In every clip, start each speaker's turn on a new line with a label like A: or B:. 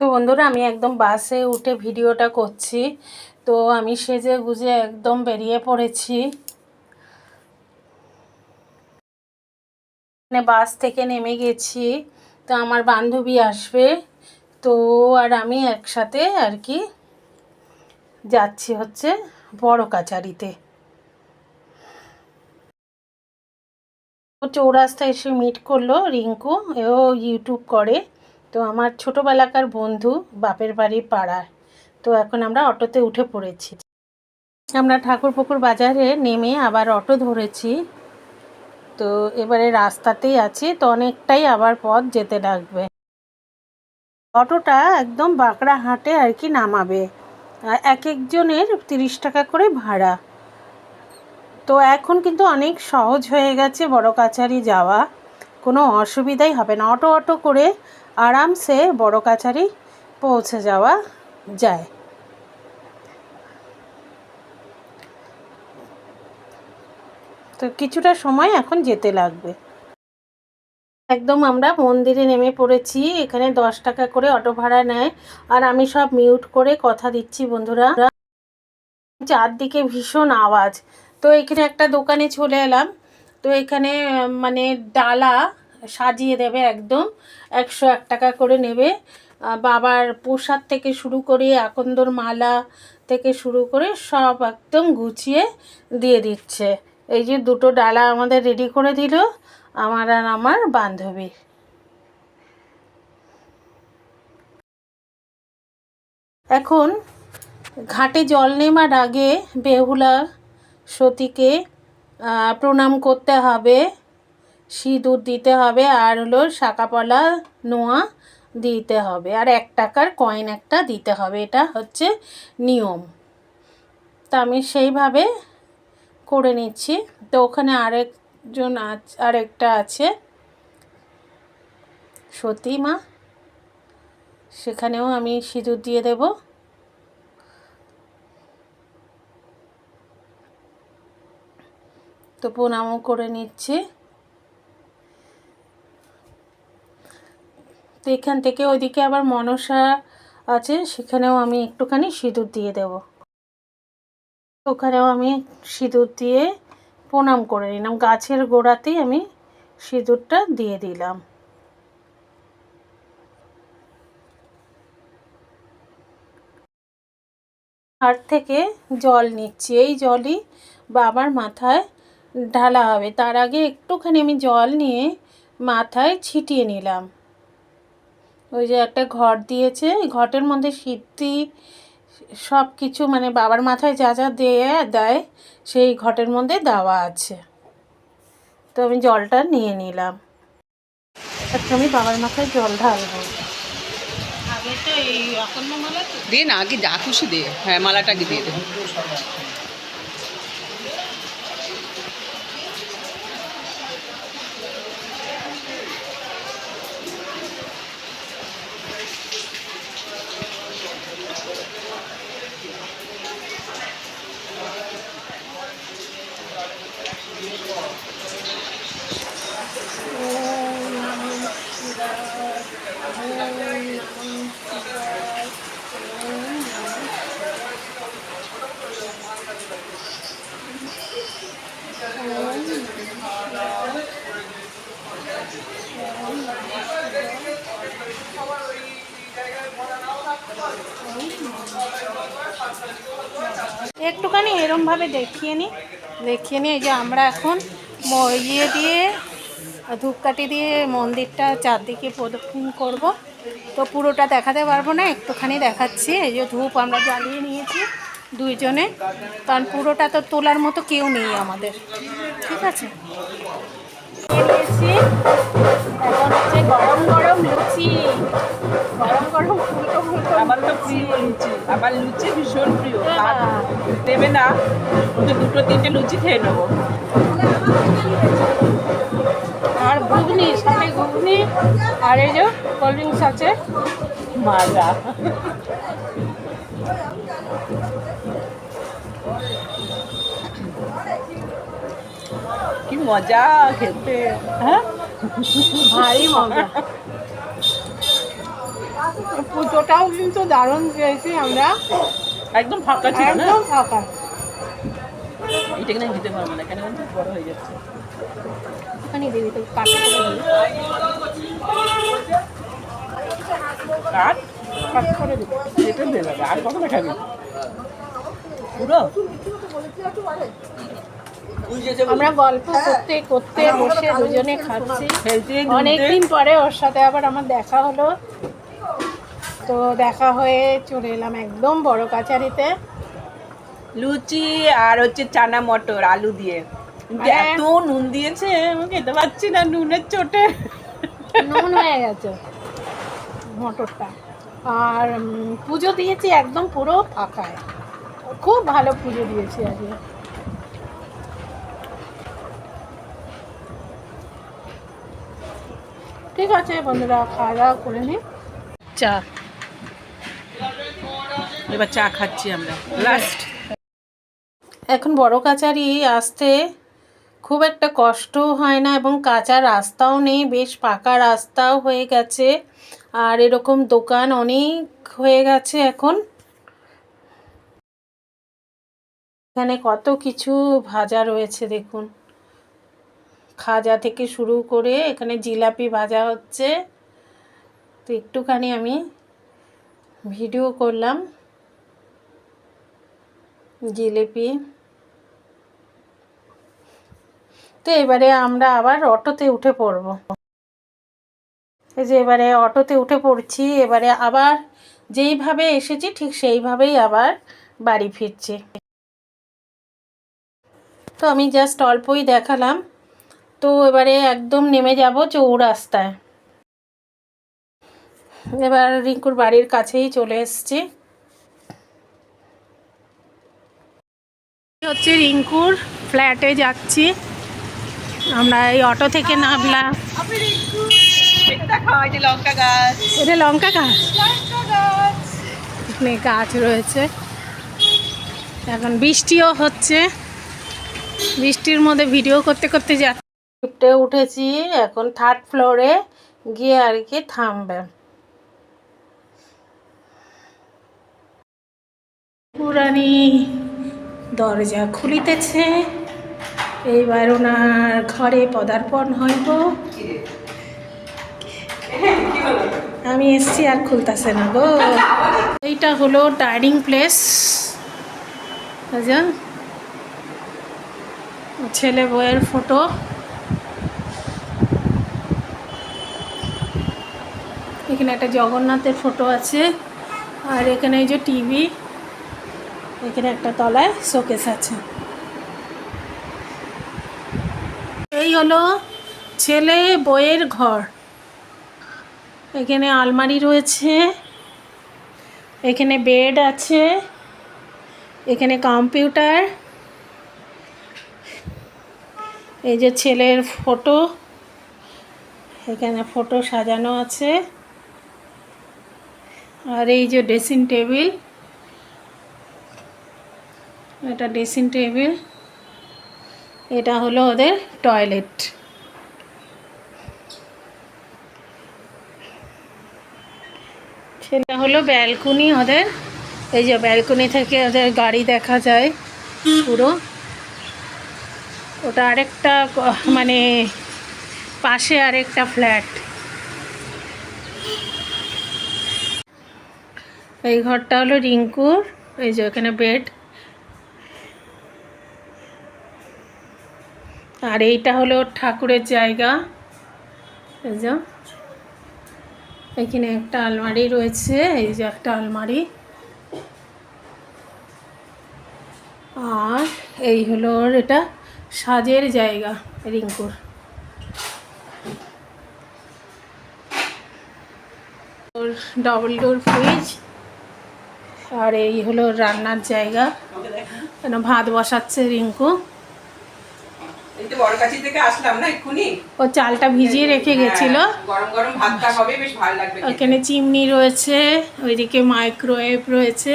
A: তো বন্ধুরা, আমি একদম বাসে উঠে ভিডিওটা করছি। তো আমি সেজে গুজে একদম বেরিয়ে পড়েছি। মানে বাস থেকে নেমে গেছি। তো আমার বান্ধবী আসবে। তো আর আমি একসাথে আর কি যাচ্ছি হচ্ছে বড় কাচারিতে চৌরাস্তায় এসে মিট করল রিঙ্কু। এও ইউটিউব করে। তো আমার ছোটোবেলাকার বন্ধু বাপের বাড়ি পাড়ায় তো এখন আমরা অটোতে উঠে পড়েছি। আমরা ঠাকুরপুকুর বাজারে নেমে আবার অটো ধরেছি। তো এবারে রাস্তাতেই আছি, তো অনেকটাই আবার পথ যেতে লাগবে। অটোটা একদম বাঁকড়া হাটে আর কি নামাবে। এক একজনের তিরিশ টাকা করে ভাড়া। তো এখন কিন্তু অনেক সহজ হয়ে গেছে বড় কাছারি যাওয়া। কোনো অসুবিধাই হবে না। অটো অটো করে আরামসে বড় কাছারি পৌঁছে যাওয়া যায়। তো কিছুটা সময় এখন যেতে লাগবে। একদম আমরা মন্দিরে নেমে পড়েছি, এখানে দশ টাকা করে অটো ভাড়া নেয়। আর আমি সব মিউট করে কথা দিচ্ছি বন্ধুরা। চারদিকে ভীষণ আওয়াজ। তো এখানে একটা দোকানে চলে এলাম। তো এখানে মানে ডালা সাজিয়ে দেবে একদম। একশো এক টাকা করে নেবে। বাবার প্রসাদ থেকে শুরু করে আকন্দর মালা থেকে শুরু করে সব একদম গুছিয়ে দিয়ে দিচ্ছে। এই যে দুটো ডালা আমাদের রেডি করে দিল আমার আর আমার বান্ধবী। এখন ঘাটে জল নেমার আগে বেহুলা সতীকে প্রণাম করতে হবে। সিঁদুর দিতে হবে আর হলো শাকাপলা নোয়া দিতে হবে। আর এক টাকার কয়েন একটা দিতে হবে। এটা হচ্ছে নিয়ম। তা আমি সেইভাবে করে নিচ্ছি। তো ওখানে আরেকজন আরেকটা আছে। সতী মা। সেখানেও আমি সিঁদুর দিয়ে দেব। তো প্রণামও করে নিচ্ছি। তো এখান থেকে ওইদিকে আবার মনসা আছে, সেখানেও আমি একটুখানি সিঁদুর দিয়ে দেব। ওখানেও আমি সিঁদুর দিয়ে প্রণাম করে নিলাম। গাছের গোড়াতেই আমি সিঁদুরটা দিয়ে দিলাম। হাট থেকে জল নিচ্ছি। এই জলই বাবার মাথায় ঢালা হবে। তার আগে একটুখানি আমি জল নিয়ে মাথায় ছিটিয়ে নিলাম। ওই যে একটা ঘট দিয়েছে ঘটের মধ্যে সিদ্ধি সব কিছু মানে বাবার মাথায় যা যা দিয়ে দেয় সেই ঘটের মধ্যে দেওয়া আছে। তো আমি জলটা নিয়ে নিলাম। আচ্ছা আমি বাবার মাথায় জল ঢালবো। আগে তো এই অকন্য মালা
B: দে না আগে যা খুশি দে। হ্যাঁ মালাটাকে দিয়ে দে।
A: একটুখানি এরমভাবে দেখিয়ে নিই। দেখিয়ে নিই, এই যে আমরা এখন ইয়ে দিয়ে, ধূপকাঠি দিয়ে মন্দিরটা চারদিকে প্রদক্ষিণ করব। তো পুরোটা দেখাতে পারব না, একটুখানি দেখাচ্ছি। এই যে ধূপ আমরা জ্বালিয়ে নিয়েছি দুইজনে। কারণ পুরোটা তো তোলার মতো কেউ নেই আমাদের। ঠিক আছে? হচ্ছে গরম গরম লুচি। গরম গরম
C: আমার তো প্রিয় লুচি। আমার লুচি ভীষণ প্রিয়।
A: হ্যাঁ।
C: ভাত দেবে না ওকে দুটো তিনটে লুচি খেয়ে নেব।
A: আর ঘুগনি সাথে ঘুগনি আর এই যে কোল্ড ড্রিঙ্কস আছে।
C: মাজা কি মজা খেতে।
A: হ্যাঁ? ভারী মজা। পুজোটাও কিন্তু দারুণ পেয়েছি আমরা।
C: একদম ফাঁকা ছিল না?
A: একদম ফাঁকা।
C: এটা কিনা দিতে পারব না কেন বড় হয়ে যাচ্ছে।
A: দিদি তো কাট করে দিই
C: কাট?
A: কাট করে দিই
C: এটা দেবে আর কত খাবি পুরো?
A: আমরা গল্প করতে করতে বসে দুজনে খাচ্ছি। অনেকদিন পরে ওর সাথে আবার আমার দেখা হলো। তো দেখা হয়ে চলে এলাম একদম বড় কাছারিতে।
C: লুচি আর হচ্ছে চানা মটর আলু দিয়ে।
A: মানে-
C: এত নুন দিয়েছে আমি খেতে পাচ্ছি না নুনের চোটে।
A: নুন হয়ে গেছে মটরটা। আর পুজো দিয়েছি একদম পুরো ফাঁকায়। খুব ভালো পুজো দিয়েছি আজকে। ঠিক আছে বন্ধুরা খাওয়া দাওয়া করে নিই চা।
C: এবার চা খাচ্ছি আমরা। লাস্ট
A: এখন বড় কাচারি আসতে খুব একটা কষ্টও হয় না এবং কাঁচা রাস্তাও নেই, বেশ পাকা রাস্তাও হয়ে গেছে। আর এরকম দোকান অনেক হয়ে গেছে এখন। এখানে কত কিছু ভাজা রয়েছে দেখুন। খাজা থেকে শুরু করে এখানে জিলাপি ভাজা হচ্ছে। তো একটুখানি আমি ভিডিও করলাম। জিলিপি। তো এবারে আমরা আবার অটোতে উঠে পড়ব। এই যে এবারে অটোতে উঠে পড়ছি, এবারে আবার যেইভাবে এসেছি ঠিক সেইভাবেই আবার বাড়ি ফিরছি। তো আমি জাস্ট অল্পই দেখালাম। তো এবারে একদম নেমে যাব চৌরাস্তায়। এবার রিঙ্কুর বাড়ির কাছেই চলে এসেছি। হচ্ছে রিঙ্কুর ফ্ল্যাটে যাচ্ছি। আমরা এই অটো থেকে নামলাম। এটা লঙ্কা গাছ। এখানে গাছ রয়েছে। এখন বৃষ্টিও হচ্ছে। বৃষ্টির মধ্যে ভিডিও করতে করতে যাচ্ছি লিফটে উঠেছি এখন থার্ড ফ্লোরে গিয়ে আর কি থামবে। পুরানি দরজা খুলিতেছে। এইবার ওনার ঘরে পদার্পণ হইব। আমি এসছি, আর খুলতেছে না গো। এইটা হলো ডাইনিং প্লেস। বুঝা ছেলে বউয়ের ফটো। এখানে একটা জগন্নাথের ফটো আছে। আর এখানে এই যে টিভি। এখানে একটা তলায় শোকেস আছে। এই হলো ছেলে বইয়ের ঘর। এখানে আলমারি রয়েছে। এখানে বেড আছে। এখানে কম্পিউটার। এই যে ছেলের ফটো। এখানে ফটো সাজানো আছে। আর এই যে ড্রেসিং টেবিল। এটা ড্রেসিং টেবিল। এটা হলো ওদের টয়লেট। সেটা হলো ব্যালকনি ওদের। এই যে ব্যালকনি থেকে ওদের গাড়ি দেখা যায় পুরো। ওটা আরেকটা মানে পাশে আরেকটা ফ্ল্যাট। এই ঘরটা হলো রিঙ্কুর। এই যে ওখানে বেড। আর এইটা হলো ঠাকুরের জায়গা। এই যে, এখানে একটা আলমারি রয়েছে, এই যে একটা আলমারি। আর এই হলো এটা সাজের জায়গা, রিঙ্কুর। ডবল ডোর ফ্রিজ আর এই হলো রান্নার জায়গা। ভাত বসাচ্ছে রিঙ্কু।
C: এই তো বড়কাছি থেকে আসলাম না এক্ষুনি?
A: ও চালটা ভিজিয়ে রেখে গেছিল।
C: গরম গরম ভাতটা হবে বেশ ভালো লাগবে।
A: ওখানে চিমনি রয়েছে ওইদিকে মাইক্রোওয়েভ রয়েছে।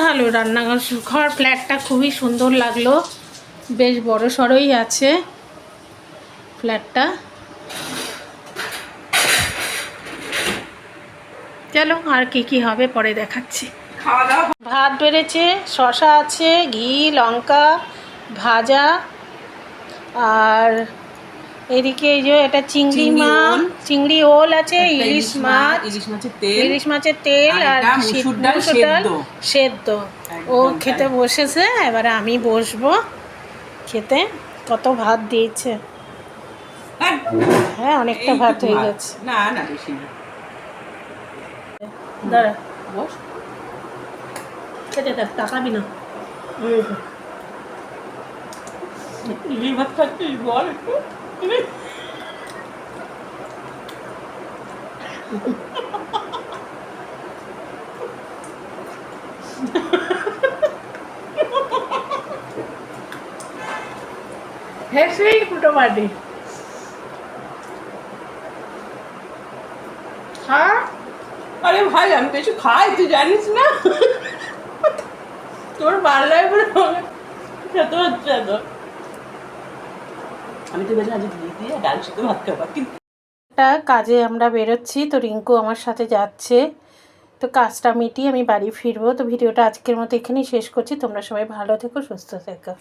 A: ভালো রান্নাঘর ঘর ফ্ল্যাটটা খুবই সুন্দর লাগল। বেশ বড় সড়োই আছে ফ্ল্যাটটা। চলো আর কি কি হবে পরে দেখাচ্ছি।
C: খাওয়া দাওয়া
A: ভাত বেড়েছে শশা আছে ঘি লঙ্কা ভাজা আর এদিকে এই যে এটা চিংড়ি মাছ চিংড়ি ওল আছে ইলিশ মাছ।
C: ইলিশ মাছের তেল।
A: ইলিশ মাছের তেল
C: আর মুসুর ডাল সেদ্ধ।
A: সেদ্ধ। ও খেতে বসেছে এবারে আমি বসবো খেতে। কত ভাত দিয়েছে। হ্যাঁ অনেকটা ভাত হয়ে গেছে।
C: না না বেশি না।
A: দাঁড়া।
C: বস।
A: খেতে দেখ তাকাবি না।
C: ইলিশ ভাত খাচ্ছিস বল
A: হেসেই বাড়ি হ্যাঁ
C: আরে ভাই, আমি কিছু খাই, তুই জানিস না? তোর বাংলায় বলে আমাকে খেতে হচ্ছে তো আমি তো আজ দিয়ে ভাত কিন্তু
A: একটা কাজে আমরা বেরোচ্ছি, তো রিঙ্কু আমার সাথে যাচ্ছে। তো কাজটা মিটিয়ে আমি বাড়ি ফিরবো। তো ভিডিওটা আজকের মতো এখানেই শেষ করছি। তোমরা সবাই ভালো থেকো, সুস্থ থেকো।